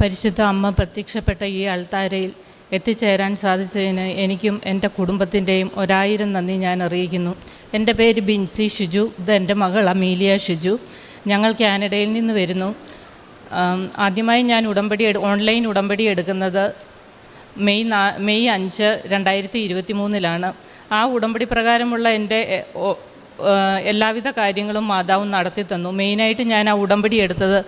പരിശുദ്ധ അമ്മ പ്രത്യക്ഷപ്പെട്ട ഈ അൾത്താരയിൽ എത്തിച്ചേരാൻ സാധിച്ചതിന് എനിക്കും എന്റെ കുടുംബത്തിന്റെയും ഒരായിരം നന്ദി ഞാൻ അറിയിക്കുന്നു. എന്റെ പേര് ബിൻസി ഷിജു ഇത് എന്റെ മകൾ അമീലിയ ഷിജു. ഞങ്ങൾ കാനഡയിൽ നിന്ന് വരുന്നു. ആദ്യമായി ഞാൻ ഉടമ്പടി ഓൺലൈൻ ഉടമ്പടി എടുക്കുന്നത് മെയ് നാ മെയ് അഞ്ച് രണ്ടായിരത്തി ഇരുപത്തി മൂന്നിലാണ് ആ ഉടമ്പടി പ്രകാരമുള്ള എന്റെ എല്ലാവിധ കാര്യങ്ങളും മാതാവ് നടത്തി തന്നു. മെയിനായിട്ട് ഞാൻ ആ ഉടമ്പടി എടുത്തത്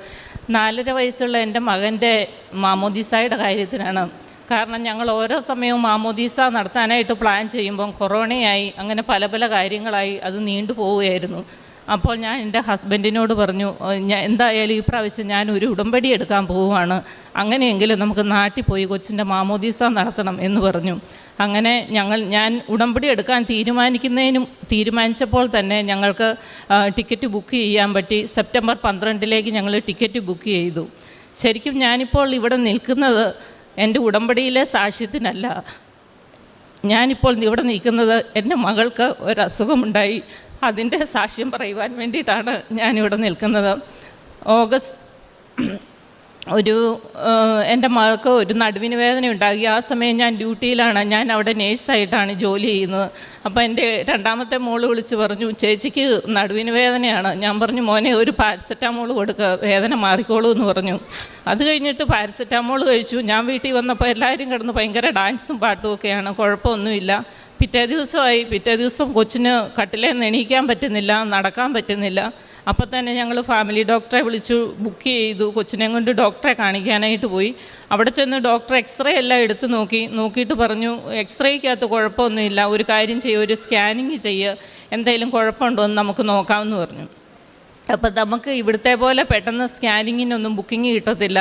നാലര വയസ്സുള്ള എന്റെ മകന്റെ മാമോദീസായുടെ കാര്യത്തിനാണ്. കാരണം ഞങ്ങൾ ഓരോ സമയവും മാമോദീസ നടത്താനായിട്ട് പ്ലാൻ ചെയ്യുമ്പം കൊറോണയായി അങ്ങനെ പല പല കാര്യങ്ങളായി അത് നീണ്ടു പോവുകയായിരുന്നു അപ്പോൾ ഞാൻ എന്റെ ഹസ്ബൻഡിനോട് പറഞ്ഞു ഞാൻ എന്തായാലും ഈ പ്രാവശ്യം ഞാൻ ഒരു ഉടമ്പടി എടുക്കാൻ പോവുകയാണ്. അങ്ങനെയെങ്കിലും നമുക്ക് നാട്ടിൽ പോയി കൊച്ചിന്റെ മാമോദീസ നടത്തണം എന്ന് പറഞ്ഞു. അങ്ങനെ ഞങ്ങൾ ഞാൻ ഉടമ്പടി എടുക്കാൻ തീരുമാനിക്കുന്നതിനും തീരുമാനിച്ചപ്പോൾ തന്നെ ഞങ്ങൾക്ക് ടിക്കറ്റ് ബുക്ക് ചെയ്യാൻ പറ്റി. സെപ്റ്റംബർ പന്ത്രണ്ടിലേക്ക് ഞങ്ങൾ ടിക്കറ്റ് ബുക്ക് ചെയ്തു. ശരിക്കും ഞാനിപ്പോൾ ഇവിടെ നിൽക്കുന്നത് എന്റെ ഉടമ്പടിയിലെ സാക്ഷ്യത്തിനല്ല. ഞാനിപ്പോൾ ഇവിടെ നിൽക്കുന്നത് എന്റെ മകൾക്ക് ഒരസുഖമുണ്ടായി. അതിന്റെ സാക്ഷ്യം പറയുവാൻ വേണ്ടിയിട്ടാണ് ഞാനിവിടെ നിൽക്കുന്നത്. ഓഗസ്റ്റ് ഒരു എന്റെ മകൾക്ക് ഒരു നടുവിന് വേദന ഉണ്ടാകി ആ സമയം ഞാൻ ഡ്യൂട്ടിയിലാണ്. ഞാൻ അവിടെ നേഴ്സായിട്ടാണ് ജോലി ചെയ്യുന്നത്. അപ്പോൾ എന്റെ രണ്ടാമത്തെ മോൾ വിളിച്ച് പറഞ്ഞു ചേച്ചിക്ക് നടുവിന് വേദനയാണ് ഞാൻ പറഞ്ഞു മോനെ ഒരു പാരസെറ്റാമോൾ കൊടുക്കുക വേദന മാറിക്കോളൂ എന്ന് പറഞ്ഞു. അത് കഴിഞ്ഞിട്ട് പാരസെറ്റാമോൾ കഴിച്ചു. ഞാൻ വീട്ടിൽ വന്നപ്പോൾ എല്ലാവരും കിടന്ന് ഭയങ്കര ഡാൻസും പാട്ടും ഒക്കെയാണ്. കുഴപ്പമൊന്നുമില്ല. പിറ്റേ ദിവസമായി പിറ്റേ ദിവസം കൊച്ചിന് കട്ടിലേന്ന് എണീക്കാൻ പറ്റുന്നില്ല നടക്കാൻ പറ്റുന്നില്ല. അപ്പോൾ തന്നെ ഞങ്ങൾ ഫാമിലി ഡോക്ടറെ വിളിച്ചു ബുക്ക് ചെയ്തു. കൊച്ചിനെ കൊണ്ട് ഡോക്ടറെ കാണിക്കാനായിട്ട് പോയി. അവിടെ ചെന്ന് ഡോക്ടർ എക്സ്റേ എല്ലാം എടുത്തു നോക്കി. നോക്കിയിട്ട് പറഞ്ഞു എക്സ്റേക്കകത്ത് കുഴപ്പമൊന്നുമില്ല. ഒരു കാര്യം ചെയ്യുക ഒരു സ്കാനിങ് ചെയ്യുക എന്തെങ്കിലും കുഴപ്പമുണ്ടോ എന്ന് നമുക്ക് നോക്കാമെന്ന് പറഞ്ഞു. അപ്പോൾ നമുക്ക് ഇവിടുത്തെ പോലെ പെട്ടെന്ന് സ്കാനിങ്ങിനൊന്നും ബുക്കിംഗ് കിട്ടത്തില്ല.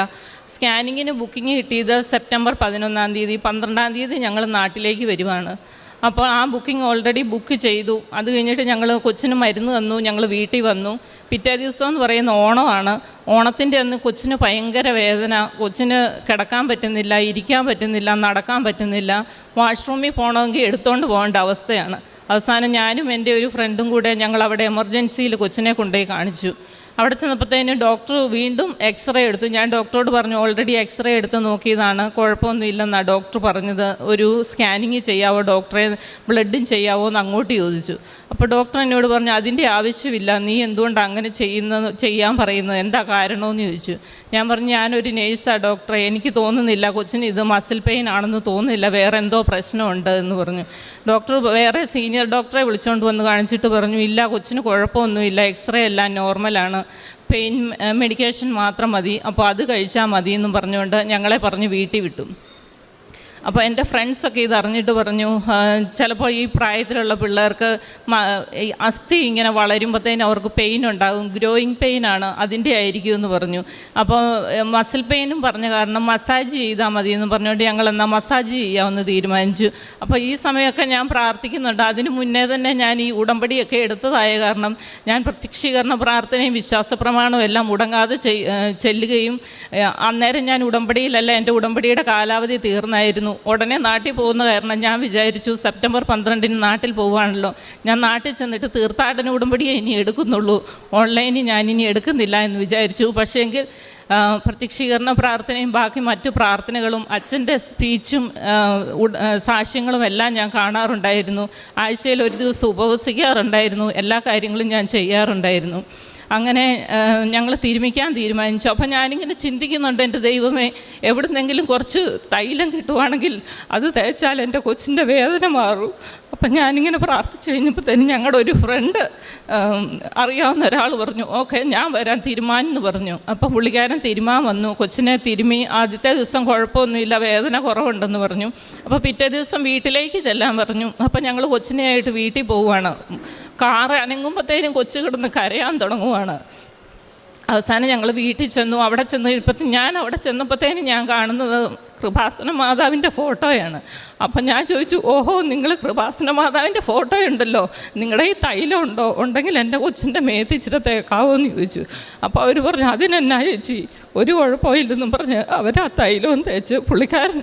സ്കാനിങ്ങിന് ബുക്കിംഗ് കിട്ടിയത് സെപ്റ്റംബർ പതിനൊന്നാം തീയതി പന്ത്രണ്ടാം തീയതി ഞങ്ങൾ നാട്ടിലേക്ക് വരുവാണ്. അപ്പോൾ ആ ബുക്കിംഗ് ഓൾറെഡി ബുക്ക് ചെയ്തു. അത് കഴിഞ്ഞിട്ട് ഞങ്ങൾ കൊച്ചിന് മരുന്ന് തന്നു ഞങ്ങൾ വീട്ടിൽ വന്നു. പിറ്റേ ദിവസം എന്ന് പറയുന്ന ഓണമാണ്. ഓണത്തിന്റെ അന്ന് കൊച്ചിന് ഭയങ്കര വേദന. കൊച്ചിന് കിടക്കാൻ പറ്റുന്നില്ല ഇരിക്കാൻ പറ്റുന്നില്ല നടക്കാൻ പറ്റുന്നില്ല. വാഷ്റൂമിൽ പോകണമെങ്കിൽ എടുത്തുകൊണ്ട് പോകേണ്ട അവസ്ഥയാണ്. അവസാനം ഞാനും എന്റെ ഒരു ഫ്രണ്ടും കൂടെ ഞങ്ങൾ അവിടെ എമർജൻസിയിൽ കൊച്ചിനെ കൊണ്ടുപോയി കാണിച്ചു. അവിടെ ചെന്നപ്പോഴത്തേന് ഡോക്ടർ വീണ്ടും എക്സ്റേ എടുത്തു. ഞാൻ ഡോക്ടറോട് പറഞ്ഞു ഓൾറെഡി എക്സ്റേ എടുത്ത് നോക്കിയതാണ്. കുഴപ്പമൊന്നുമില്ലെന്നാണ് ഡോക്ടർ പറഞ്ഞത്. ഒരു സ്കാനിങ് ചെയ്യാവോ ഡോക്ടറെ ബ്ലഡും ചെയ്യാവോ എന്ന് അങ്ങോട്ട് ചോദിച്ചു. അപ്പോൾ ഡോക്ടർ എന്നോട് പറഞ്ഞു അതിന്റെ ആവശ്യമില്ല. നീ എന്തുകൊണ്ട് അങ്ങനെ ചെയ്യുന്ന ചെയ്യാൻ പറയുന്നത്? എന്താ കാരണമെന്ന് ചോദിച്ചു. ഞാൻ പറഞ്ഞു ഞാനൊരു നേഴ്സാണ് ഡോക്ടറെ. എനിക്ക് തോന്നുന്നില്ല. കൊച്ചിന് ഇത് മസിൽ പെയിൻ ആണെന്ന് തോന്നുന്നില്ല. വേറെ എന്തോ പ്രശ്നമുണ്ട് എന്ന് പറഞ്ഞു. ഡോക്ടർ വേറെ സീനിയർ ഡോക്ടറെ വിളിച്ചുകൊണ്ട് വന്ന് കാണിച്ചിട്ട് പറഞ്ഞു ഇല്ല കൊച്ചിന് കുഴപ്പമൊന്നുമില്ല. എക്സ്റേ എല്ലാം നോർമലാണ് പെയിൻ മെഡിക്കേഷൻ മാത്രം മതി. അപ്പോൾ അത് കഴിച്ചാൽ മതി എന്നും പറഞ്ഞുകൊണ്ട് ഞങ്ങളെ പറഞ്ഞ് വീട്ടിൽ വിട്ടു. അപ്പോൾ എന്റെ ഫ്രണ്ട്സൊക്കെ ഇത് അറിഞ്ഞിട്ട് പറഞ്ഞു ചിലപ്പോൾ ഈ പ്രായത്തിലുള്ള പിള്ളേർക്ക് ഈ അസ്ഥി ഇങ്ങനെ വളരുമ്പോഴത്തേന് അവർക്ക് പെയിൻ ഉണ്ടാകും ഗ്രോയിങ് പെയിൻ ആണ് അതിന്റെ ആയിരിക്കും എന്ന് പറഞ്ഞു. അപ്പോൾ മസിൽ പെയിനും പറഞ്ഞ കാരണം മസാജ് ചെയ്താൽ മതി എന്ന് പറഞ്ഞുകൊണ്ട് ഞങ്ങൾ എന്നാൽ മസാജ് ചെയ്യാമെന്ന് തീരുമാനിച്ചു. അപ്പോൾ ഈ സമയമൊക്കെ ഞാൻ പ്രാർത്ഥിക്കുന്നുണ്ട്. അതിന് മുന്നേ തന്നെ ഞാൻ ഈ ഉടമ്പടിയൊക്കെ എടുത്തതായ കാരണം ഞാൻ പ്രത്യക്ഷീകരണ പ്രാർത്ഥനയും വിശ്വാസ പ്രമാണവും എല്ലാം മുടങ്ങാതെ ചെല്ലുകയും അന്നേരം ഞാൻ ഉടമ്പടിയിലല്ല എന്റെ ഉടമ്പടിയുടെ കാലാവധി തീർന്നായിരുന്നു. ഉടനെ നാട്ടിൽ പോകുന്ന കാരണം ഞാൻ വിചാരിച്ചു സെപ്റ്റംബർ പന്ത്രണ്ടിന് നാട്ടിൽ പോവുകയാണല്ലോ ഞാൻ നാട്ടിൽ ചെന്നിട്ട് തീർത്ഥാടന ഉടമ്പടിയെ ഇനി എടുക്കുന്നുള്ളൂ. ഓൺലൈനിൽ ഞാനിനി എടുക്കുന്നില്ല എന്ന് വിചാരിച്ചു. പക്ഷേങ്കിൽ പ്രത്യക്ഷീകരണ പ്രാർത്ഥനയും ബാക്കി മറ്റു പ്രാർത്ഥനകളും അച്ഛന്റെ സ്പീച്ചും സാക്ഷ്യങ്ങളും എല്ലാം ഞാൻ കാണാറുണ്ടായിരുന്നു. ആഴ്ചയിൽ ഒരു ദിവസം ഉപവസിക്കാറുണ്ടായിരുന്നു. എല്ലാ കാര്യങ്ങളും ഞാൻ ചെയ്യാറുണ്ടായിരുന്നു. അങ്ങനെ ഞങ്ങൾ തിരുമിക്കാൻ തീരുമാനിച്ചു. അപ്പം ഞാനിങ്ങനെ ചിന്തിക്കുന്നുണ്ട് എന്റെ ദൈവമേ എവിടുന്നെങ്കിലും കുറച്ച് തൈലം കിട്ടുവാണെങ്കിൽ അത് തേച്ചാൽ എന്റെ കൊച്ചിന്റെ വേദന മാറും. അപ്പം ഞാനിങ്ങനെ പ്രാർത്ഥിച്ചു കഴിഞ്ഞപ്പോൾ തന്നെ ഞങ്ങളുടെ ഒരു ഫ്രണ്ട് അറിയാവുന്ന ഒരാൾ പറഞ്ഞു ഓക്കെ ഞാൻ വരാൻ തീരുമാനം പറഞ്ഞു. അപ്പം പുള്ളിക്കാരൻ തിരുമാൻ വന്നു. കൊച്ചിനെ തിരുമി ആദ്യത്തെ ദിവസം കുഴപ്പമൊന്നുമില്ല വേദന കുറവുണ്ടെന്ന് പറഞ്ഞു. അപ്പോൾ പിറ്റേ ദിവസം വീട്ടിലേക്ക് ചെല്ലാൻ പറഞ്ഞു. അപ്പം ഞങ്ങൾ കൊച്ചിനെയായിട്ട് വീട്ടിൽ പോവുകയാണ് കാറ് അനങ്ങുമ്പോഴത്തേനും കൊച്ചു കിടന്ന് കരയാൻ തുടങ്ങുവാണ്. അവസാനം ഞങ്ങൾ വീട്ടിൽ ചെന്നു. അവിടെ ചെന്ന് ഇപ്പം ഞാൻ അവിടെ ചെന്നപ്പോഴത്തേനും ഞാൻ കാണുന്നത് കൃപാസന മാതാവിന്റെ ഫോട്ടോയാണ്. അപ്പം ഞാൻ ചോദിച്ചു ഓഹോ നിങ്ങൾ കൃപാസന മാതാവിന്റെ ഫോട്ടോ ഉണ്ടല്ലോ നിങ്ങളുടെ ഈ തൈലം ഉണ്ടോ? ഉണ്ടെങ്കിൽ എന്റെ കൊച്ചിന്റെ മേത്തിച്ചിട്ട് തേക്കാവോ എന്ന് ചോദിച്ചു. അപ്പോൾ അവർ പറഞ്ഞു അതിനെന്നാ ചേച്ചി? ഒരു കുഴപ്പമില്ലെന്നും പറഞ്ഞ് അവർ ആ തൈലവും തേച്ച് പുള്ളിക്കാരൻ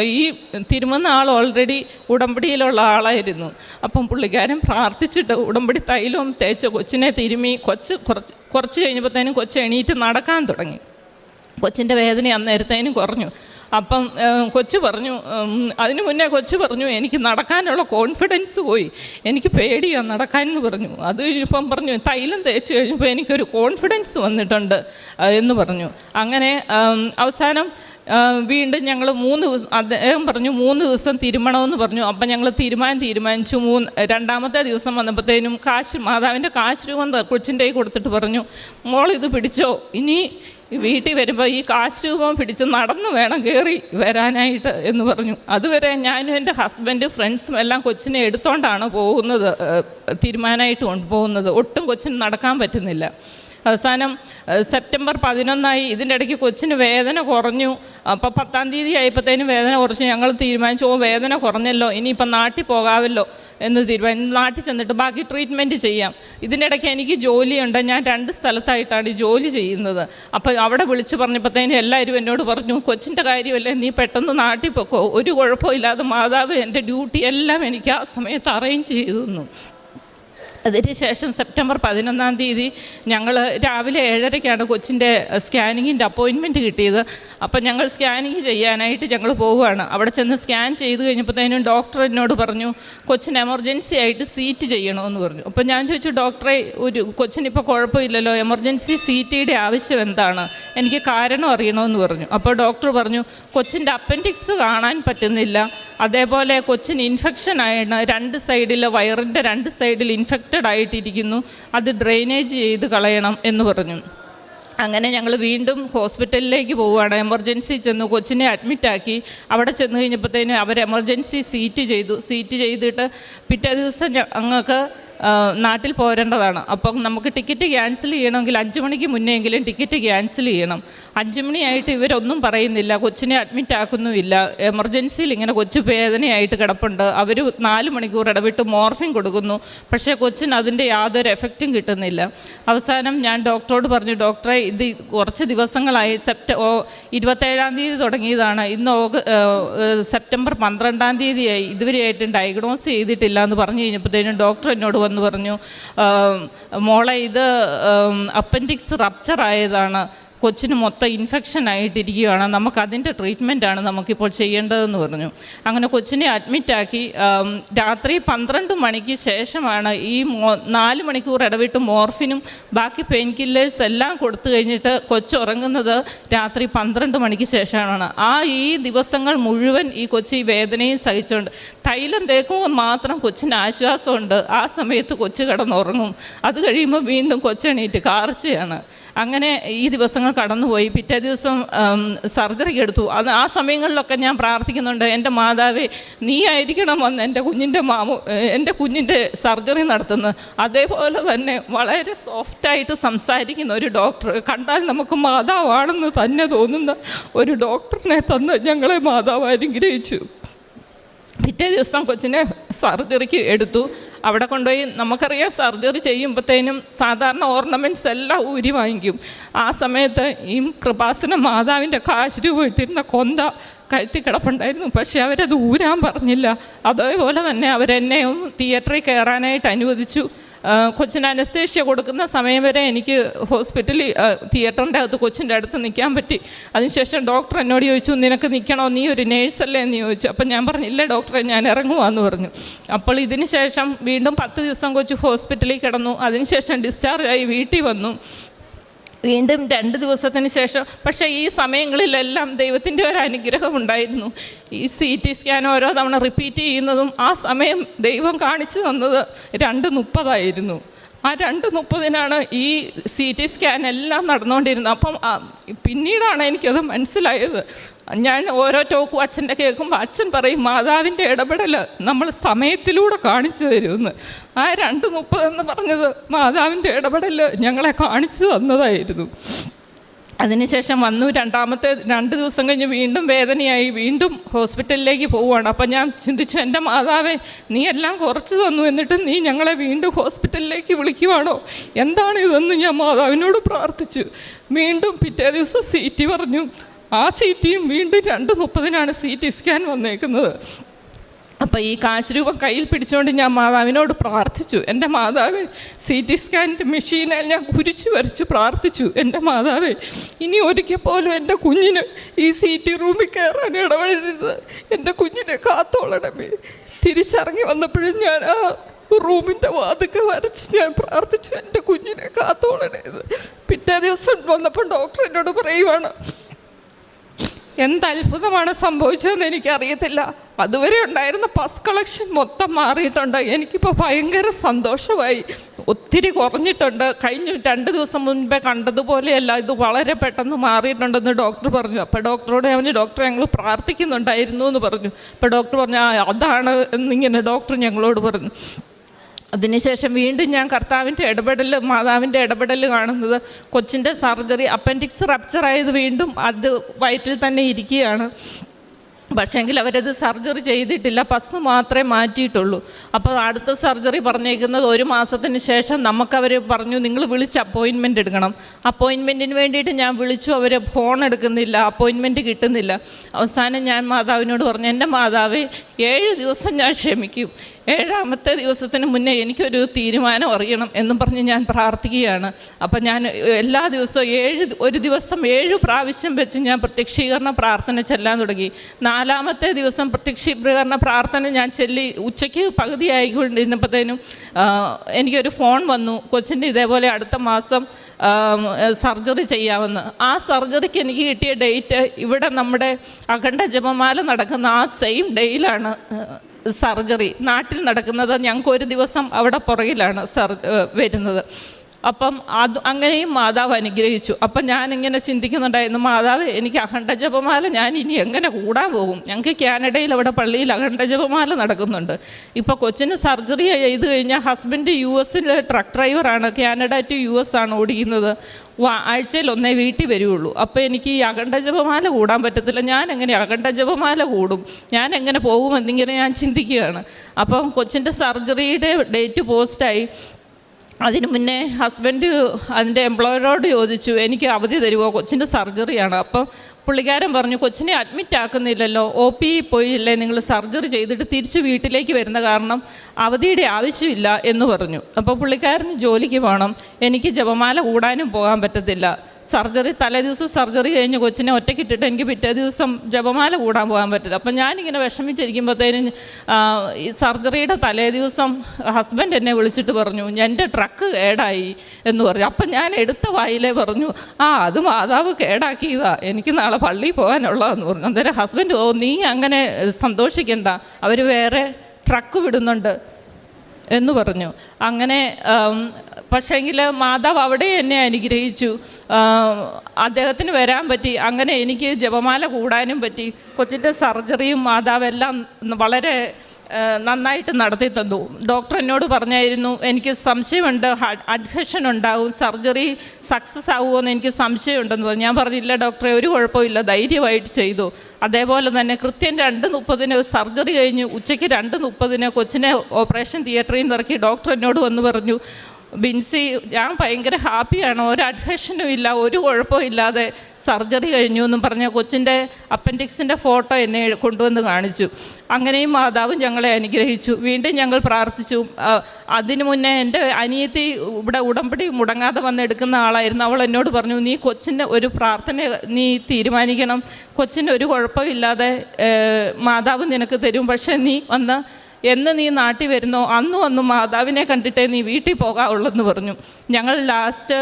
ഈ തിരുമന്ന ആൾ ഓൾറെഡി ഉടമ്പടിയിലുള്ള ആളായിരുന്നു. അപ്പം പുള്ളിക്കാരൻ പ്രാർത്ഥിച്ചിട്ട് ഉടമ്പടി തൈലവും തേച്ച് കൊച്ചിനെ തിരുമി കൊച്ച് കുറച്ച് കുറച്ച് കഴിഞ്ഞപ്പോഴത്തേനും കൊച്ച് എണീറ്റ് നടക്കാൻ തുടങ്ങി. കൊച്ചിന്റെ വേദന അന്നേരത്തേനും കുറഞ്ഞു. അപ്പം കൊച്ചു പറഞ്ഞു അതിനു മുന്നേ കൊച്ചു പറഞ്ഞു എനിക്ക് നടക്കാനുള്ള കോൺഫിഡൻസ് പോയി. എനിക്ക് പേടിയാണ് നടക്കാൻ എന്ന് പറഞ്ഞു. അത് ഇപ്പം പറഞ്ഞു തൈലം തേച്ച് കഴിഞ്ഞപ്പോൾ എനിക്കൊരു കോൺഫിഡൻസ് വന്നിട്ടുണ്ട് എന്ന് പറഞ്ഞു. അങ്ങനെ അവസാനം വീണ്ടും ഞങ്ങൾ മൂന്ന് ദിവസം അദ്ദേഹം പറഞ്ഞു മൂന്ന് ദിവസം തിരുമണമെന്ന് പറഞ്ഞു. അപ്പം ഞങ്ങൾ തീരുമാനം തീരുമാനിച്ചു. മൂന്ന് രണ്ടാമത്തെ ദിവസം വന്നപ്പോഴത്തേനും കാശ് മാതാവിന്റെ കാശ് രൂപം കൊച്ചിന്റെ കൊടുത്തിട്ട് പറഞ്ഞു മോൾ ഇത് പിടിച്ചോ? ഇനി വീട്ടിൽ വരുമ്പോൾ ഈ കാശ് രൂപം പിടിച്ച് നടന്നു വേണം കയറി വരാനായിട്ട് എന്ന് പറഞ്ഞു. അതുവരെ ഞാനും എന്റെ ഹസ്ബൻഡ് ഫ്രണ്ട്സും എല്ലാം കൊച്ചിനെ എടുത്തോണ്ടാണ് പോകുന്നത് തീരുമാനമായിട്ട് കൊണ്ടുപോകുന്നത്. ഒട്ടും കൊച്ചിന് നടക്കാൻ പറ്റുന്നില്ല. അവസാനം സെപ്റ്റംബർ പതിനൊന്നായി ഇതിന്റെ ഇടയ്ക്ക് കൊച്ചിന് വേദന കുറഞ്ഞു. അപ്പോൾ പത്താം തീയതി ആയപ്പോഴത്തേനും വേദന കുറച്ച്. ഞങ്ങൾ തീരുമാനിച്ചു ഓ വേദന കുറഞ്ഞല്ലോ ഇനിയിപ്പം നാട്ടിൽ പോകാമല്ലോ എന്ന് തീരുമാനിച്ചു നാട്ടിൽ ചെന്നിട്ട് ബാക്കി ട്രീറ്റ്മെന്റ് ചെയ്യാം. ഇതിന്റെ ഇടയ്ക്ക് എനിക്ക് ജോലിയുണ്ട്. ഞാൻ രണ്ട് സ്ഥലത്തായിട്ടാണ് ഈ ജോലി ചെയ്യുന്നത്. അപ്പോൾ അവിടെ വിളിച്ച് പറഞ്ഞപ്പോഴത്തേനും എല്ലാവരും എന്നോട് പറഞ്ഞു കൊച്ചിന്റെ കാര്യമല്ലേ നീ പെട്ടെന്ന് നാട്ടിൽ പൊക്കോ. ഒരു കുഴപ്പമില്ലാതെ മാതാവ് എന്റെ ഡ്യൂട്ടി എല്ലാം എനിക്ക് ആ സമയത്ത് അറേഞ്ച് ചെയ്തു തന്നു. അതിന് ശേഷം സെപ്റ്റംബർ പതിനൊന്നാം തീയതി ഞങ്ങൾ രാവിലെ ഏഴരയ്ക്കാണ് കൊച്ചിന്റെ സ്കാനിങ്ങിന്റെ അപ്പോയിൻമെന്റ് കിട്ടിയത്. അപ്പം ഞങ്ങൾ സ്കാനിങ് ചെയ്യാനായിട്ട് ഞങ്ങൾ പോവുകയാണ്. അവിടെ ചെന്ന് സ്കാൻ ചെയ്ത് കഴിഞ്ഞപ്പോഴത്തേനും ഡോക്ടർ എന്നോട് പറഞ്ഞു കൊച്ചിന് എമർജൻസി ആയിട്ട് സീറ്റ് ചെയ്യണമെന്ന് പറഞ്ഞു. അപ്പം ഞാൻ ചോദിച്ചു ഡോക്ടറെ ഒരു കൊച്ചിന് കൊച്ചിനിപ്പോൾ കുഴപ്പമില്ലല്ലോ എമർജൻസി സീറ്റിയുടെ ആവശ്യം എന്താണ്? എനിക്ക് കാരണം അറിയണമെന്ന് പറഞ്ഞു. അപ്പോൾ ഡോക്ടർ പറഞ്ഞു കൊച്ചിന്റെ അപ്പൻഡിക്സ് കാണാൻ പറ്റുന്നില്ല. അതേപോലെ കൊച്ചിന് ഇൻഫെക്ഷൻ ആയിരുന്നു രണ്ട് സൈഡിൽ വയറിന്റെ രണ്ട് സൈഡിൽ ഇൻഫെക്റ്റഡ് ആയിട്ടിരിക്കുന്നു അത് ഡ്രെയിനേജ് ചെയ്ത് കളയണം എന്ന് പറഞ്ഞു. അങ്ങനെ ഞങ്ങൾ വീണ്ടും ഹോസ്പിറ്റലിലേക്ക് പോവുകയാണ്. എമർജൻസി ചെന്നു. കൊച്ചിനെ അഡ്മിറ്റാക്കി. അവിടെ ചെന്ന് കഴിഞ്ഞപ്പോഴത്തേന് അവർ എമർജൻസി സീറ്റ് ചെയ്തു. സീറ്റ് ചെയ്തിട്ട് പിറ്റേ ദിവസം ഞങ്ങൾക്ക് നാട്ടിൽ പോരേണ്ടതാണ്. അപ്പം നമുക്ക് ടിക്കറ്റ് ക്യാൻസൽ ചെയ്യണമെങ്കിൽ അഞ്ച് മണിക്ക് മുന്നെയെങ്കിലും ടിക്കറ്റ് ക്യാൻസൽ ചെയ്യണം. അഞ്ച് മണിയായിട്ട് ഇവരൊന്നും പറയുന്നില്ല. കൊച്ചിനെ അഡ്മിറ്റ് ആക്കുന്നുമില്ല. എമർജൻസിയിൽ ഇങ്ങനെ കൊച്ചു വേദനയായിട്ട് കിടപ്പുണ്ട്. അവർ നാല് മണിക്കൂർ ഇടവിട്ട് മോർഫിൻ കൊടുക്കുന്നു. പക്ഷേ കൊച്ചിന് അതിന്റെ യാതൊരു എഫക്റ്റും കിട്ടുന്നില്ല. അവസാനം ഞാൻ ഡോക്ടറോട് പറഞ്ഞു ഡോക്ടറെ ഇത് കുറച്ച് ദിവസങ്ങളായി. സെപ്റ്റ ഓ ഇരുപത്തേഴാം തീയതി തുടങ്ങിയതാണ്. ഇന്ന് ഓഗ സെപ്റ്റംബർ പന്ത്രണ്ടാം തീയതിയായി. ഇതുവരെയായിട്ടും ഡയഗ്നോസ് ചെയ്തിട്ടില്ല എന്ന് പറഞ്ഞു കഴിഞ്ഞപ്പോഴത്തേനും ഡോക്ടർ എന്നോട് വന്ന് പറഞ്ഞു. മോളെ ഇത് അപ്പൻഡിക്സ് റപ്ചർ ആയതാണ്. കൊച്ചിന് മൊത്തം ഇൻഫെക്ഷൻ ആയിട്ടിരിക്കുകയാണ്. നമുക്ക് അതിന്റെ ട്രീറ്റ്മെന്റാണ് നമുക്കിപ്പോൾ ചെയ്യേണ്ടതെന്ന് പറഞ്ഞു. അങ്ങനെ കൊച്ചിനെ അഡ്മിറ്റാക്കി രാത്രി പന്ത്രണ്ട് മണിക്ക് ശേഷമാണ് ഈ മോ നാല് മണിക്കൂർ ഇടവിട്ട് മോർഫിനും ബാക്കി പെയിൻ കില്ലേഴ്സ് എല്ലാം കൊടുത്തു കഴിഞ്ഞിട്ട് കൊച്ചുറങ്ങുന്നത് രാത്രി പന്ത്രണ്ട് മണിക്ക് ശേഷമാണ്. ആ ഈ ദിവസങ്ങൾ മുഴുവൻ ഈ കൊച്ചി വേദനയും സഹിച്ചുകൊണ്ട്. തൈലം തേക്കുമ്പോൾ മാത്രം കൊച്ചിന് ആശ്വാസമുണ്ട്. ആ സമയത്ത് കൊച്ചു കിടന്നുറങ്ങും. അത് കഴിയുമ്പോൾ വീണ്ടും കൊച്ചെണീറ്റ് കാർച്ചയാണ്. അങ്ങനെ ഈ ദിവസങ്ങൾ കടന്നുപോയി. പിറ്റേ ദിവസം സർജറി എടുത്തു. അത് ആ സമയങ്ങളിലൊക്കെ ഞാൻ പ്രാർത്ഥിക്കുന്നുണ്ട് എന്റെ മാതാവേ നീ ആയിരിക്കണം വന്ന് എന്റെ കുഞ്ഞിന്റെ മാമു എന്റെ കുഞ്ഞിന്റെ സർജറി നടത്തുന്നത് അതേപോലെ തന്നെ വളരെ സോഫ്റ്റായിട്ട് സംസാരിക്കുന്ന ഒരു ഡോക്ടർ കണ്ടാൽ നമുക്ക് മാതാവാണെന്ന് തന്നെ തോന്നുന്ന ഒരു ഡോക്ടറിനെ തന്ന് ഞങ്ങളെ മാതാവ് അനുഗ്രഹിച്ചു. പിറ്റേ ദിവസം കൊച്ചിനെ സർജറിക്ക് എടുത്തു. അവിടെ കൊണ്ടുപോയി നമുക്കറിയാം സർജറി ചെയ്യുമ്പോഴത്തേനും സാധാരണ ഓർണമെന്റ്സ് എല്ലാം ഊരി വാങ്ങിക്കും. ആ സമയത്ത് ഈ കൃപാസന മാതാവിന്റെ കാശ് രൂപ ഇട്ടിരുന്ന കൊന്ത കഴുത്തി കിടപ്പുണ്ടായിരുന്നു. പക്ഷേ അവരത് ഊരാൻ പറഞ്ഞില്ല. അതേപോലെ തന്നെ അവരെന്നെയും തിയേറ്ററിൽ കയറാനായിട്ട് അനുവദിച്ചു. കൊച്ചിന് അനസ്തേഷ്യ കൊടുക്കുന്ന സമയം വരെ എനിക്ക് ഹോസ്പിറ്റലിൽ തിയേറ്ററിന്റെ അകത്ത് കൊച്ചിന്റെ അടുത്ത് നിൽക്കാൻ പറ്റി. അതിനുശേഷം ഡോക്ടർ എന്നോട് ചോദിച്ചു നിനക്ക് നിൽക്കണോ? നീ ഒരു നേഴ്സല്ലേ? എന്ന് ചോദിച്ചു. അപ്പം ഞാൻ പറഞ്ഞു ഇല്ല ഡോക്ടറെ ഞാൻ ഇറങ്ങുവാന്ന് പറഞ്ഞു. അപ്പോൾ ഇതിന് ശേഷം വീണ്ടും പത്ത് ദിവസം കൊച്ചു ഹോസ്പിറ്റലിൽ കിടന്നു. അതിനുശേഷം ഡിസ്ചാർജായി വീട്ടിൽ വന്നു. വീണ്ടും രണ്ട് ദിവസത്തിന് ശേഷം പക്ഷേ ഈ സമയങ്ങളിലെല്ലാം ദൈവത്തിന്റെ ഒരു അനുഗ്രഹം ഉണ്ടായിരുന്നു. ഈ സി ടി സ്കാൻ ഓരോ തവണ റിപ്പീറ്റ് ചെയ്യുന്നതും ആ സമയം ദൈവം കാണിച്ചു തന്നത് രണ്ട് മുപ്പതായിരുന്നു. ആ രണ്ട് മുപ്പതിനാണ് ഈ സി ടി സ്കാൻ എല്ലാം നടന്നുകൊണ്ടിരുന്നത്. അപ്പം പിന്നീടാണ് എനിക്കത് മനസ്സിലായത്. ഞാൻ ഓരോ ടോക്കും അച്ഛന്റെ കേൾക്കുമ്പോൾ അച്ഛൻ പറയും മാതാവിന്റെ ഇടപെടൽ നമ്മൾ സമയത്തിലൂടെ കാണിച്ചു തരുമെന്ന്. ആ രണ്ട് മുപ്പതെന്ന് പറഞ്ഞത് മാതാവിന്റെ ഇടപെടൽ ഞങ്ങളെ കാണിച്ചു തന്നതായിരുന്നു. അതിനുശേഷം വന്നു. രണ്ടാമത്തെ രണ്ട് ദിവസം കഴിഞ്ഞ് വീണ്ടും വേദനയായി. വീണ്ടും ഹോസ്പിറ്റലിലേക്ക് പോവുകയാണ്. അപ്പം ഞാൻ ചിന്തിച്ചു എന്റെ മാതാവേ നീ എല്ലാം കുറച്ച് തന്നു. എന്നിട്ട് നീ ഞങ്ങളെ വീണ്ടും ഹോസ്പിറ്റലിലേക്ക് വിളിക്കുവാണോ? എന്താണ് ഇതെന്ന് ഞാൻ മാതാവിനോട് പ്രാർത്ഥിച്ചു. വീണ്ടും പിറ്റേ ദിവസം സീറ്റി പറഞ്ഞു. ആ സീറ്റിയും വീണ്ടും രണ്ട് മുപ്പതിനാണ് സി ടി സ്കാൻ വന്നേക്കുന്നത്. അപ്പോൾ ഈ കാശ് രൂപം കയ്യിൽ പിടിച്ചുകൊണ്ട് ഞാൻ മാതാവിനോട് പ്രാർത്ഥിച്ചു. എന്റെ മാതാവ് സി ടി സ്കാനിന്റെ മെഷീനിൽ ഞാൻ കുരിച്ചു വരച്ച് പ്രാർത്ഥിച്ചു. എന്റെ മാതാവ് ഇനി ഒരിക്കൽ പോലും എന്റെ കുഞ്ഞിന് ഈ സി ടി റൂമിൽ കയറാൻ ഇടപെടരുത് എന്റെ കുഞ്ഞിനെ കാത്തോളണമേ. തിരിച്ചിറങ്ങി വന്നപ്പോഴും ഞാൻ ആ റൂമിന്റെ വാതുക്ക വരച്ച് ഞാൻ പ്രാർത്ഥിച്ചു. എന്റെ കുഞ്ഞിനെ കാത്തോളണേത് പിറ്റേ ദിവസം വന്നപ്പോൾ ഡോക്ടർ എന്നോട് പറയുവാണ് എന്ത് അത്ഭുതമാണ് സംഭവിച്ചതെന്ന് എനിക്കറിയത്തില്ല. അതുവരെ ഉണ്ടായിരുന്ന പസ് കളക്ഷൻ മൊത്തം മാറിയിട്ടുണ്ട്. എനിക്കിപ്പോൾ ഭയങ്കര സന്തോഷമായി. ഒത്തിരി കുറഞ്ഞിട്ടുണ്ട്. കഴിഞ്ഞ രണ്ട് ദിവസം മുൻപേ കണ്ടതുപോലെയല്ല ഇത് വളരെ പെട്ടെന്ന് മാറിയിട്ടുണ്ടെന്ന് ഡോക്ടർ പറഞ്ഞു. അപ്പോൾ ഡോക്ടറോട് അവന് ഡോക്ടർ ഞങ്ങൾ പ്രാർത്ഥിക്കുന്നുണ്ടായിരുന്നു എന്ന് പറഞ്ഞു. അപ്പോൾ ഡോക്ടർ പറഞ്ഞു അതാണ് എന്നിങ്ങനെ ഡോക്ടർ ഞങ്ങളോട് പറഞ്ഞു. അതിനുശേഷം വീണ്ടും ഞാൻ കർത്താവിന്റെ ഇടപെടൽ മാതാവിന്റെ ഇടപെടൽ കാണുന്നത് കൊച്ചിന്റെ സർജറി അപ്പൻഡിക്സ് റപ്ചറായത് വീണ്ടും അത് വയറ്റിൽ തന്നെ ഇരിക്കുകയാണ്. പക്ഷേങ്കിൽ അവരത് സർജറി ചെയ്തിട്ടില്ല പസ് മാത്രമേ മാറ്റിയിട്ടുള്ളൂ. അപ്പോൾ അടുത്ത സർജറി പറഞ്ഞേക്കുന്നത് ഒരു മാസത്തിന് ശേഷം നമുക്കവർ പറഞ്ഞു നിങ്ങൾ വിളിച്ച് അപ്പോയിൻമെന്റ് എടുക്കണം. അപ്പോയിൻമെന്റിന് വേണ്ടിയിട്ട് ഞാൻ വിളിച്ചു അവർ ഫോൺ എടുക്കുന്നില്ല അപ്പോയിൻമെന്റ് കിട്ടുന്നില്ല. അവസാനം ഞാൻ മാതാവിനോട് പറഞ്ഞു എന്റെ മാതാവ് ഏഴ് ദിവസം ഞാൻ ക്ഷമിക്കും. ഏഴാമത്തെ ദിവസത്തിന് മുന്നേ എനിക്കൊരു തീരുമാനം അറിയണം എന്നും പറഞ്ഞ് ഞാൻ പ്രാർത്ഥിക്കുകയാണ്. അപ്പം ഞാൻ എല്ലാ ദിവസവും ഏഴ് ഒരു ദിവസം ഏഴ് പ്രാവശ്യം വെച്ച് ഞാൻ പ്രത്യക്ഷീകരണ പ്രാർത്ഥന ചെല്ലാൻ തുടങ്ങി. നാലാമത്തെ ദിവസം പ്രത്യക്ഷീകരണ പ്രാർത്ഥന ഞാൻ ചെല്ലി ഉച്ചയ്ക്ക് പകുതിയായിക്കൊണ്ടിരുന്നപ്പോഴത്തേനും ആയിക്കൊണ്ടിരുന്നപ്പോഴത്തേനും എനിക്കൊരു ഫോൺ വന്നു. കൊച്ചിന്റെ ഇതേപോലെ അടുത്ത മാസം സർജറി ചെയ്യാമെന്ന്. ആ സർജറിക്ക് എനിക്ക് കിട്ടിയ ഡേറ്റ് ഇവിടെ നമ്മുടെ അഖണ്ഡ ജപമാല നടക്കുന്ന ആ സെയിം ഡേയിലാണ്. സർജറി. നാട്ടിൽ നടക്കുന്നത് ഞങ്ങൾക്ക് ഒരു ദിവസം അവിടെ പുറകിലാണ് സർ വരുന്നത്. അപ്പം അത് അങ്ങനെയും മാതാവ് അനുഗ്രഹിച്ചു. അപ്പം ഞാനിങ്ങനെ ചിന്തിക്കുന്നുണ്ടായിരുന്നു മാതാവ് എനിക്ക് അഖണ്ഡ ജപമാല ഞാൻ ഇനി എങ്ങനെ കൂടാൻ പോകും? ഞങ്ങൾക്ക് കാനഡയിൽ അവിടെ പള്ളിയിൽ അഖണ്ഡ ജപമാല നടക്കുന്നുണ്ട്. ഇപ്പോൾ കൊച്ചിന് സർജറി ചെയ്ത് കഴിഞ്ഞാൽ ഹസ്ബൻഡ് യു എസിലെ ട്രക്ക് ഡ്രൈവറാണ്. കാനഡ ടു യു എസ് ആണ് ഓടിക്കുന്നത്. ആഴ്ചയിൽ ഒന്നേ വീട്ടിൽ വരുള്ളൂ. അപ്പോൾ എനിക്ക് ഈ അഖണ്ഡ ജപമാല കൂടാൻ പറ്റത്തില്ല. ഞാൻ എങ്ങനെ അഖണ്ഡ ജപമാല കൂടും? ഞാൻ എങ്ങനെ പോകുമെന്നിങ്ങനെ ഞാൻ ചിന്തിക്കുകയാണ്. അപ്പം കൊച്ചിന്റെ സർജറിയുടെ ഡേറ്റ് പോസ്റ്റായി. അതിന് മുന്നേ ഹസ്ബൻഡ് അതിന്റെ എംപ്ലോയറോട് ചോദിച്ചു എനിക്ക് അവധി തരുമോ കൊച്ചിന്റെ സർജറിയാണ് അപ്പം പുള്ളിക്കാരൻ പറഞ്ഞു കൊച്ചിനെ അഡ്മിറ്റ് ആക്കുന്നില്ലല്ലോ. ഒ പി പോയില്ലേ? നിങ്ങൾ സർജറി ചെയ്തിട്ട് തിരിച്ച് വീട്ടിലേക്ക് വരുന്ന കാരണം അവധിയുടെ ആവശ്യമില്ല എന്ന് പറഞ്ഞു. അപ്പോൾ പുള്ളിക്കാരന് ജോലിക്ക് പോകണം എനിക്ക് ജപമാല കൂടാനും പോകാൻ പറ്റത്തില്ല. സർജറി തലേ ദിവസം സർജറി കഴിഞ്ഞ് കൊച്ചിനെ ഒറ്റയ്ക്കിട്ടിട്ട് എനിക്ക് പിറ്റേ ദിവസം ജപമാല കൂടാൻ പോകാൻ പറ്റില്ല. അപ്പം ഞാനിങ്ങനെ വിഷമിച്ചിരിക്കുമ്പോഴത്തേനും ഈ സർജറിയുടെ തലേ ദിവസം ഹസ്ബൻഡ് എന്നെ വിളിച്ചിട്ട് പറഞ്ഞു എന്റെ ട്രക്ക് കേടായി എന്ന് പറഞ്ഞു. അപ്പം ഞാൻ എടുത്ത വായിലേ പറഞ്ഞു ആ അത് മാതാവ് കേടാക്കിയതാ എനിക്ക് നാളെ പള്ളിയിൽ പോകാനുള്ളതെന്ന് പറഞ്ഞു. അന്നേരം ഹസ്ബൻഡ് ഓ നീ അങ്ങനെ സന്തോഷിക്കണ്ട അവർ വേറെ ട്രക്ക് വിടുന്നുണ്ട്. എന്ന് പറഞ്ഞു. അങ്ങനെ പക്ഷേങ്കിൽ മാതാവ് അവിടെ എന്നെ അനുഗ്രഹിച്ചു. അദ്ദേഹത്തിന് വരാൻ പറ്റി. അങ്ങനെ എനിക്ക് ജപമാല കൂടാനും പറ്റി. കൊച്ചിന്റെ സർജറിയും മാതാവെല്ലാം വളരെ നന്നായിട്ട് നടത്തി തന്നു. ഡോക്ടർ എന്നോട് പറഞ്ഞായിരുന്നു എനിക്ക് സംശയമുണ്ട് അഡ്ഹഷൻ ഉണ്ടാവും സർജറി സക്സസ് ആകുമോയെന്ന് എനിക്ക് സംശയമുണ്ടെന്ന് പറഞ്ഞു. ഞാൻ പറഞ്ഞില്ല ഡോക്ടറെ ഒരു കുഴപ്പമില്ല ധൈര്യമായിട്ട് ചെയ്തു. അതേപോലെ തന്നെ കൃത്യം രണ്ട് മുപ്പതിന് സർജറി കഴിഞ്ഞ് ഉച്ചയ്ക്ക് രണ്ട് മുപ്പതിന് കൊച്ചിനെ ഓപ്പറേഷൻ തിയേറ്ററിൽ നിന്ന് ഇറക്കി ഡോക്ടർ എന്നോട് വന്ന് പറഞ്ഞു ബിൻസി ഞാൻ ഭയങ്കര ഹാപ്പിയാണ്. ഒരു അഡ്ഹഷനും ഇല്ല ഒരു കുഴപ്പവും ഇല്ലാതെ സർജറി കഴിഞ്ഞു എന്നും പറഞ്ഞ കൊച്ചിന്റെ അപ്പൻഡിക്സിന്റെ ഫോട്ടോ എന്നെ കൊണ്ടുവന്ന് കാണിച്ചു. അങ്ങനെയും മാതാവും ഞങ്ങളെ അനുഗ്രഹിച്ചു. വീണ്ടും ഞങ്ങൾ പ്രാർത്ഥിച്ചു. അതിനു മുന്നേ എന്റെ അനിയത്തി ഇവിടെ ഉടമ്പടി മുടങ്ങാതെ വന്ന് എടുക്കുന്ന ആളായിരുന്നു. അവൾ എന്നോട് പറഞ്ഞു നീ കൊച്ചിന്റെ ഒരു പ്രാർത്ഥന നീ തീരുമാനിക്കണം. കൊച്ചിന്റെ ഒരു കുഴപ്പമില്ലാതെ മാതാവ് നിനക്ക് തരും. പക്ഷേ നീ വന്ന് എന്ന് നീ നാട്ടിൽ വരുന്നോ? അന്ന് വന്നു മാതാവിനെ കണ്ടിട്ടേ നീ വീട്ടിൽ പോകാവുള്ളെന്ന് പറഞ്ഞു. ഞങ്ങൾ ലാസ്റ്റ്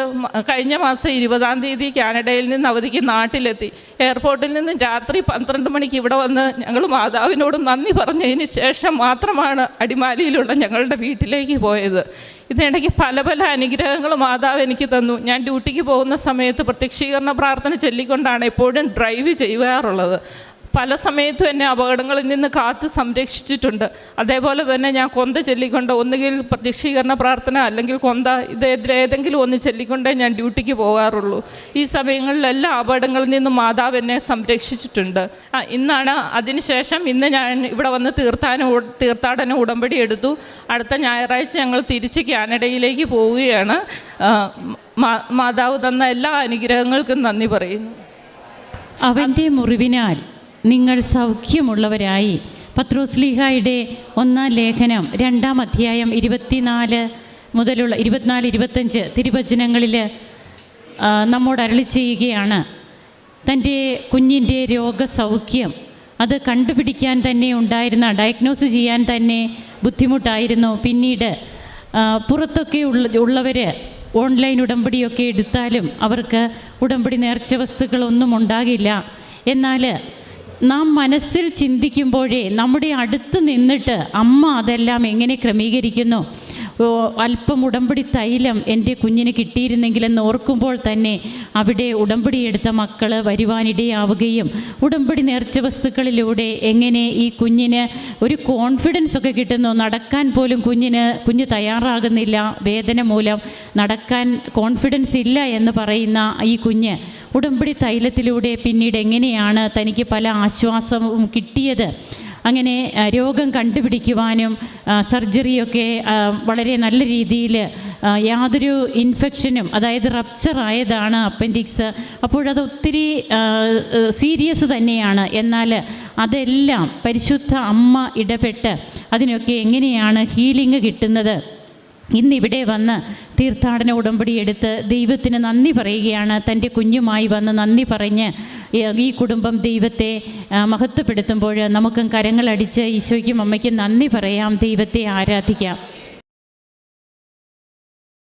കഴിഞ്ഞ മാസം ഇരുപതാം തീയതി കാനഡയിൽ നിന്ന് അവധിക്ക് നാട്ടിലെത്തി. എയർപോർട്ടിൽ നിന്ന് രാത്രി പന്ത്രണ്ട് മണിക്ക് ഇവിടെ വന്ന് ഞങ്ങൾ മാതാവിനോട് നന്ദി പറഞ്ഞതിന് ശേഷം മാത്രമാണ് അടിമാലിയിലുള്ള ഞങ്ങളുടെ വീട്ടിലേക്ക് പോയത്. ഇതിനിടയ്ക്ക് പല പല അനുഗ്രഹങ്ങൾ മാതാവ് എനിക്ക് തന്നു. ഞാൻ ഡ്യൂട്ടിക്ക് പോകുന്ന സമയത്ത് പ്രത്യക്ഷീകരണ പ്രാർത്ഥന ചൊല്ലിക്കൊണ്ടാണ് എപ്പോഴും ഡ്രൈവ് ചെയ്യാറുള്ളത് പല സമയത്തും എന്നെ അപകടങ്ങളിൽ നിന്ന് കാത്ത് സംരക്ഷിച്ചിട്ടുണ്ട്. അതേപോലെ തന്നെ ഞാൻ കൊന്ത ചൊല്ലിക്കൊണ്ട് ഒന്നുകിൽ പ്രത്യക്ഷീകരണ പ്രാർത്ഥന അല്ലെങ്കിൽ കൊന്ത ഇത് ഏതെങ്കിലും ഒന്ന് ചൊല്ലിക്കൊണ്ടേ ഞാൻ ഡ്യൂട്ടിക്ക് പോകാറുള്ളൂ. ഈ സമയങ്ങളിലെല്ലാം അപകടങ്ങളിൽ നിന്ന് മാതാവ് എന്നെ സംരക്ഷിച്ചിട്ടുണ്ട്. ഇന്നാണ് അതിനുശേഷം ഇന്ന് ഞാൻ ഇവിടെ വന്ന് തീർത്ഥാന തീർത്ഥാടന ഉടമ്പടി എടുത്തു. അടുത്ത ഞായറാഴ്ച ഞങ്ങൾ തിരിച്ച് കാനഡയിലേക്ക് പോവുകയാണ്. മാതാവ് തന്ന എല്ലാ അനുഗ്രഹങ്ങൾക്കും നന്ദി പറയുന്നു. അവന്റെ മുറിവിനാൽ നിങ്ങൾ സൗഖ്യമുള്ളവരായി. പത്രോസ്ലിഹായുടെ ഒന്നാം ലേഖനം രണ്ടാം അധ്യായം ഇരുപത്തിനാല് മുതലുള്ള ഇരുപത്തിനാല് ഇരുപത്തഞ്ച് തിരുവചനങ്ങളിൽ നമ്മോട് അരളി ചെയ്യുകയാണ്. തന്റെ കുഞ്ഞിന്റെ രോഗസൗഖ്യം അത് കണ്ടുപിടിക്കാൻ തന്നെ ഉണ്ടായിരുന്ന ഡയഗ്നോസ് ചെയ്യാൻ തന്നെ ബുദ്ധിമുട്ടായിരുന്നു. പിന്നീട് പുറത്തൊക്കെ ഉള്ള ഉള്ളവർ ഓൺലൈൻ ഉടമ്പടിയൊക്കെ എടുത്താലും അവർക്ക് ഉടമ്പടി നേർച്ച വസ്തുക്കളൊന്നും ഉണ്ടാകില്ല. എന്നാൽ നാം മനസ്സിൽ ചിന്തിക്കുമ്പോഴേ നമ്മുടെ അടുത്ത് നിന്നിട്ട് അമ്മ അതെല്ലാം എങ്ങനെ ക്രമീകരിക്കുന്നു? അല്പം ഉടമ്പടി തൈലം എന്റെ കുഞ്ഞിന് കിട്ടിയിരുന്നെങ്കിലെന്ന് ഓർക്കുമ്പോൾ തന്നെ അവിടെ ഉടമ്പടി എടുത്ത മക്കൾ വരുവാനിടയാവുകയും ഉടമ്പടി നേർച്ച വസ്തുക്കളിലൂടെ എങ്ങനെ ഈ കുഞ്ഞിന് ഒരു കോൺഫിഡൻസ് ഒക്കെ കിട്ടുന്നു. നടക്കാൻ പോലും കുഞ്ഞിന് കുഞ്ഞ് തയ്യാറാകുന്നില്ല. വേദന മൂലം നടക്കാൻ കോൺഫിഡൻസ് ഇല്ല എന്ന് പറയുന്ന ഈ കുഞ്ഞ് ഉടമ്പടി തൈലത്തിലൂടെ പിന്നീട് എങ്ങനെയാണ് തനിക്ക് പല ആശ്വാസവും കിട്ടിയത്? അങ്ങനെ രോഗം കണ്ടുപിടിക്കുവാനും സർജറിയൊക്കെ വളരെ നല്ല രീതിയിൽ യാതൊരു ഇൻഫെക്ഷനും അതായത് റപ്ചർ ആയതാണ് അപ്പൻഡിക്സ്. അപ്പോഴത് ഒത്തിരി സീരിയസ് തന്നെയാണ്. എന്നാൽ അതെല്ലാം പരിശുദ്ധ അമ്മ ഇടപെട്ട് അതിനൊക്കെ എങ്ങനെയാണ് ഹീലിംഗ് കിട്ടുന്നത്? ഇന്നിവിടെ വന്ന് തീർത്ഥാടന ഉടമ്പടി എടുത്ത് ദൈവത്തിന് നന്ദി പറയുകയാണ്. തന്റെ കുഞ്ഞുമായി വന്ന് നന്ദി പറഞ്ഞ് ഈ- കുടുംബം ദൈവത്തെ മഹത്വപ്പെടുത്തുമ്പോൾ നമുക്കും കരങ്ങളടിച്ച് ഈശോയ്ക്കും അമ്മയ്ക്കും നന്ദി പറയാം. ദൈവത്തെ ആരാധിക്കാം.